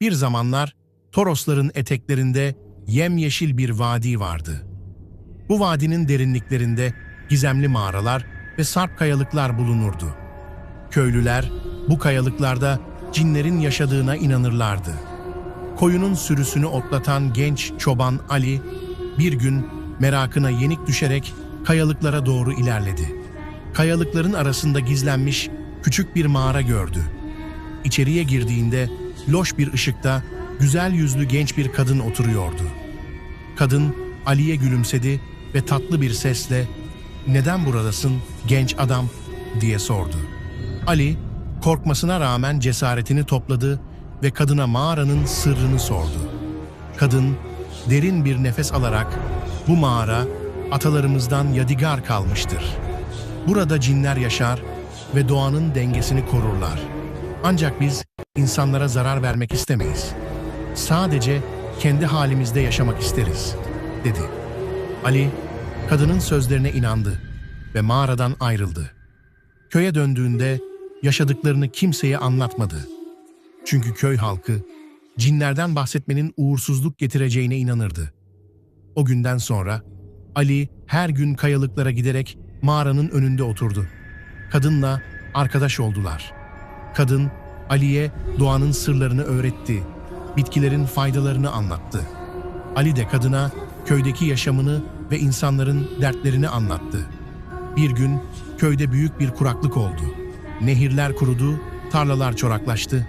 Bir zamanlar Torosların eteklerinde yemyeşil bir vadi vardı. Bu vadinin derinliklerinde gizemli mağaralar ve sarp kayalıklar bulunurdu. Köylüler bu kayalıklarda cinlerin yaşadığına inanırlardı. Koyunun sürüsünü otlatan genç çoban Ali bir gün merakına yenik düşerek kayalıklara doğru ilerledi. Kayalıkların arasında gizlenmiş küçük bir mağara gördü. İçeriye girdiğinde loş bir ışıkta güzel yüzlü genç bir kadın oturuyordu. Kadın Ali'ye gülümsedi ve tatlı bir sesle "Neden buradasın genç adam?" diye sordu. Ali korkmasına rağmen cesaretini topladı ve kadına mağaranın sırrını sordu. Kadın derin bir nefes alarak bu mağara atalarımızdan yadigar kalmıştır. Burada cinler yaşar ve doğanın dengesini korurlar. Ancak biz insanlara zarar vermek istemeyiz. Sadece kendi halimizde yaşamak isteriz, dedi. Ali, kadının sözlerine inandı ve mağaradan ayrıldı. Köye döndüğünde yaşadıklarını kimseye anlatmadı. Çünkü köy halkı cinlerden bahsetmenin uğursuzluk getireceğine inanırdı. O günden sonra Ali her gün kayalıklara giderek mağaranın önünde oturdu. Kadınla arkadaş oldular. Kadın Ali'ye doğanın sırlarını öğretti, bitkilerin faydalarını anlattı. Ali de kadına köydeki yaşamını ve insanların dertlerini anlattı. Bir gün köyde büyük bir kuraklık oldu. Nehirler kurudu, tarlalar çoraklaştı.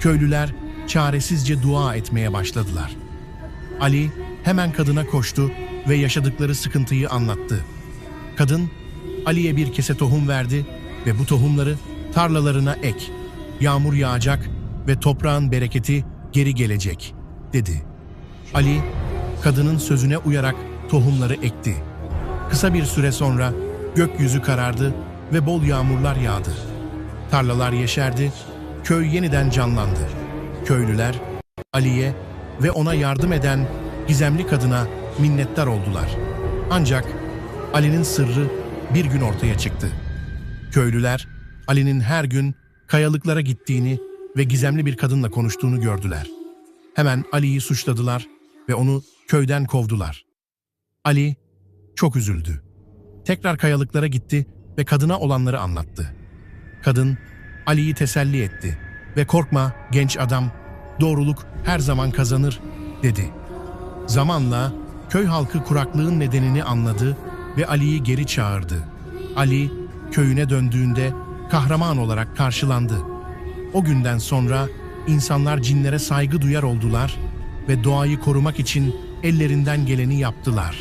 Köylüler çaresizce dua etmeye başladılar. Ali hemen kadına koştu ve yaşadıkları sıkıntıyı anlattı. Kadın Ali'ye bir kese tohum verdi ve bu tohumları tarlalarına ek. Yağmur yağacak ve toprağın bereketi geri gelecek, dedi. Ali, kadının sözüne uyarak tohumları ekti. Kısa bir süre sonra gökyüzü karardı ve bol yağmurlar yağdı. Tarlalar yeşerdi, köy yeniden canlandı. Köylüler Ali'ye ve ona yardım eden gizemli kadına minnettar oldular. Ancak Ali'nin sırrı bir gün ortaya çıktı. Köylüler Ali'nin her gün kayalıklara gittiğini ve gizemli bir kadınla konuştuğunu gördüler. Hemen Ali'yi suçladılar ve onu köyden kovdular. Ali çok üzüldü. Tekrar kayalıklara gitti ve kadına olanları anlattı. Kadın Ali'yi teselli etti ve korkma genç adam, doğruluk her zaman kazanır dedi. Zamanla köy halkı kuraklığın nedenini anladı ve Ali'yi geri çağırdı. Ali köyüne döndüğünde kahraman olarak karşılandı. O günden sonra insanlar cinlere saygı duyar oldular ve doğayı korumak için ellerinden geleni yaptılar.